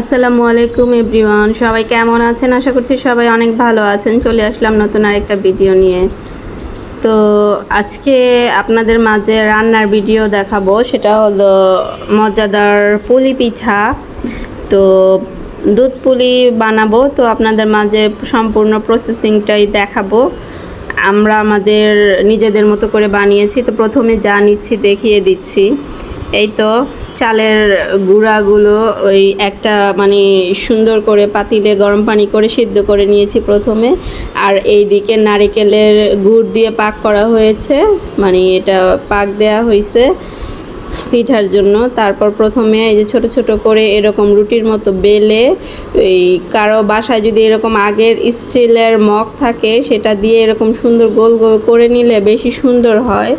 আসসালামু আলাইকুম, এভরিওয়ান। সবাই কেমন আছেন? আশা করছি সবাই অনেক ভালো আছেন। চলে আসলাম নতুন আরেকটা ভিডিও নিয়ে। তো আজকে আপনাদের মাঝে রান্নার ভিডিও দেখাবো। সেটা হলো মজাদার পুলি পিঠা। তো দুধ পুলি বানাবো। তো আপনাদের মাঝে সম্পূর্ণ প্রসেসিংটাই দেখাবো। আমরা আমাদের নিজেদের মতো করে বানিয়েছি। তো প্রথমে যা নিচ্ছি দেখিয়ে দিচ্ছি। এই তো চালের গুঁড়াগুলো ওই একটা মানে সুন্দর করে পাতিলে গরম পানি করে সিদ্ধ করে নিয়েছি প্রথমে। আর এই দিকে নারিকেলের গুড় দিয়ে পাক করা হয়েছে। মানে এটা পাক দেয়া হয়েছে পিঠার জন্য। তারপর প্রথমে এই যে ছোট ছোট করে এরকম রুটির মতো বেলে এই কারও বাসায় যদি এরকম আগের স্টিলের মগ থাকে, সেটা দিয়ে এরকম সুন্দর গোল গোল করে নিলে বেশি সুন্দর হয়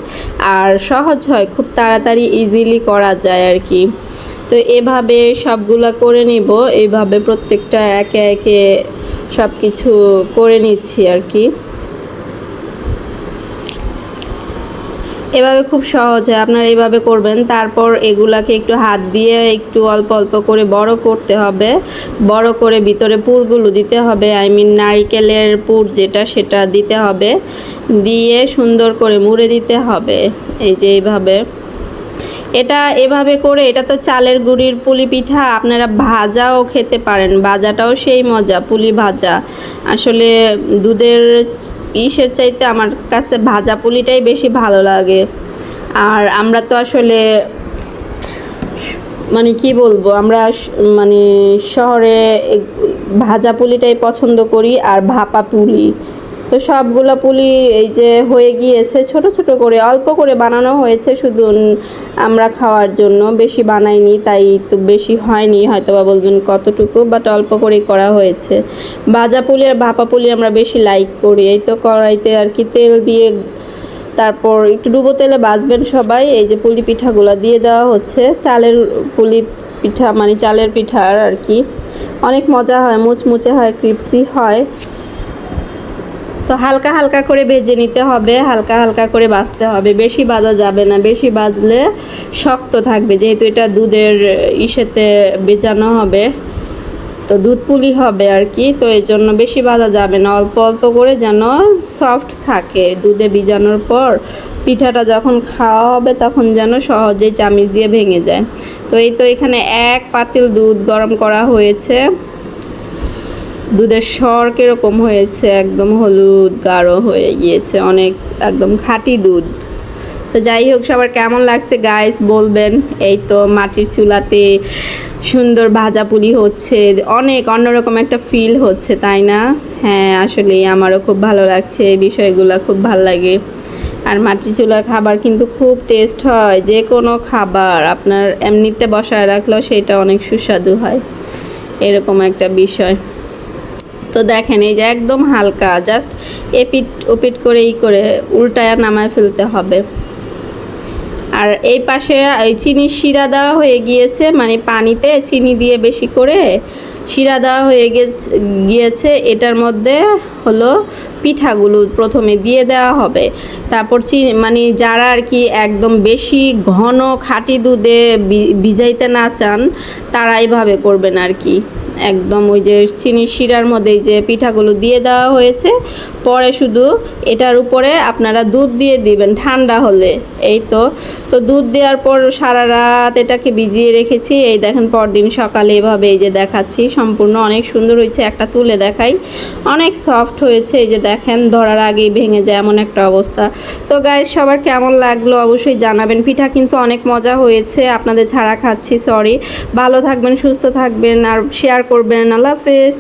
আর সহজ হয়, খুব তাড়াতাড়ি ইজিলি করা যায় আর কি। তো এভাবে সবগুলা করে নিব এইভাবে প্রত্যেকটা একে একে সব কিছু করে নিচ্ছি আর কি। এভাবে খুব সহজ হয় আপনারা এভাবে করবেন। তারপর এগুলাকে একটু হাত দিয়ে একটু অল্প অল্প করে বড় করতে হবে। বড় করে ভিতরে পুরগুলো দিতে হবে। আই মিন নারিকেলের পুর যেটা, সেটা দিতে হবে। দিয়ে সুন্দর করে মুড়ে দিতে হবে। এই যে এইভাবে। এটা এভাবে করে, এটা তো চালের গুড়ির পুলি পিঠা, আপনারা ভাজাও খেতে পারেন। ভাজাটাও সেই মজা, পুলি ভাজা। আসলে দুধের ইসের চাইতে আমার কাছে ভাজা পুলিটাই বেশি ভালো লাগে। আর আমরা তো আসলে মানে কি বলব, আমরা মানে শহরে ভাজা পুলিটাই পছন্দ করি আর ভাপা পুলি। তো সবগুলো পুলি এই যে হয়ে গিয়েছে, ছোট ছোট করে, অল্প করে বানানো হয়েছে শুধু আমরা খাওয়ার জন্য। বেশি বানাইনি, তাই তো বেশি হয়নি হয়তো বা বলবেন কতটুকু বাট অল্প করেই করা হয়েছে। ভাজা পুলি আর ভাপা পুলি আমরা বেশি লাইক করি। এই তো কড়াইতে আর কি তেল দিয়ে তারপর একটু ডুবো তেলে বাজবেন সবাই। এই যে পুলি পিঠাগুলো দিয়ে দেওয়া হচ্ছে। চালের পুলি পিঠা মানে চালের পিঠার আর কি। অনেক মজা হয়, মুচমুচে হয়, ক্রিপসি হয়। তো হালকা হালকা করে ভেজে নিতে হবে, হালকা হালকা করে বাজতে হবে। বেশি বাজা যাবে না, বেশি বাজলে শক্ত থাকবে, যেহেতু এটা দুধের ইসেতে বেজানো হবে, তো দুধ পুলি হবে আর কি, তো এই জন্য বেশি বাজা যাবে না। অল্প অল্প করে যেন সফট থাকে দুধে ভিজানোর পর। পিঠাটা যখন খাওয়া হবে তখন যেন সহজেই চামিচ দিয়ে ভেঙে যায়। তো এই তো এখানে এক পাতিল দুধ গরম করা হয়েছে। দুধের স্বর কীরকম হয়েছে? একদম হলুদ, গাঢ় হয়ে গিয়েছে, অনেক একদম খাঁটি দুধ। তো যাই হোক, সবার কেমন লাগছে? গাইস বলবেন। এই তো মাটির চুলাতে সুন্দর ভাজা পুলি হচ্ছে, অনেক অন্যরকম একটা ফিল হচ্ছে, তাই না? হ্যাঁ আসলেই আমারও খুব ভালো লাগছে, এই বিষয়গুলো খুব ভালো লাগে। আর মাটির চুলার খাবার কিন্তু খুব টেস্ট হয়, যে কোনো খাবার আপনার এমনিতে বসায় রাখলেও সেটা অনেক সুস্বাদু হয়। এরকম একটা বিষয়। তো দেখেন, এই যে একদম হালকা জাস্ট এপিট, ওপিট করে ই করে উল্টায়া নামায় ফেলতে হবে। আর এই পাশে, এই চিনির শিরা দেওয়া হয়ে গিয়েছে মানে পানিতে চিনি দিয়ে বেশি করে শিরা দেওয়া হয়ে গিয়েছে। এটার মধ্যে হলো পিঠাগুলো প্রথমে দিয়ে দেওয়া হবে। তারপর চিনি মানে যারা আর কি একদম বেশি ঘন খাঁটি দুধে ভিজাইতে না চান, তারা এইভাবে করবেন আর কি। একদম ওই যে চিনির শিরার মধ্যে যে পিঠাগুলো দিয়ে দেওয়া হয়েছে। পরে শুধু এটার উপরে আপনারা দুধ দিয়ে দিবেন ঠান্ডা হলে। এই তো তো দুধ দেওয়ার পর সারা রাত এটাকে ভিজিয়ে রেখেছি। এই দেখেন পরদিন সকালে এভাবে এই যে দেখাচ্ছি, সম্পূর্ণ অনেক সুন্দর হয়েছে, একটা তুলে দেখাই। অনেক সফট হয়েছে, এই যে দেখেন, ধরার আগেই ভেঙে যায় এমন একটা অবস্থা। তো গাইজ সবার কেমন লাগল অবশ্যই জানাবেন। পিঠা কিন্তু অনেক মজা হয়েছে, আপনাদের ছাড়া খাচ্ছি সরি ভালো থাকবেন, সুস্থ থাকবেন, আর শেয়ার করবেন আল্লাহ হাফেজ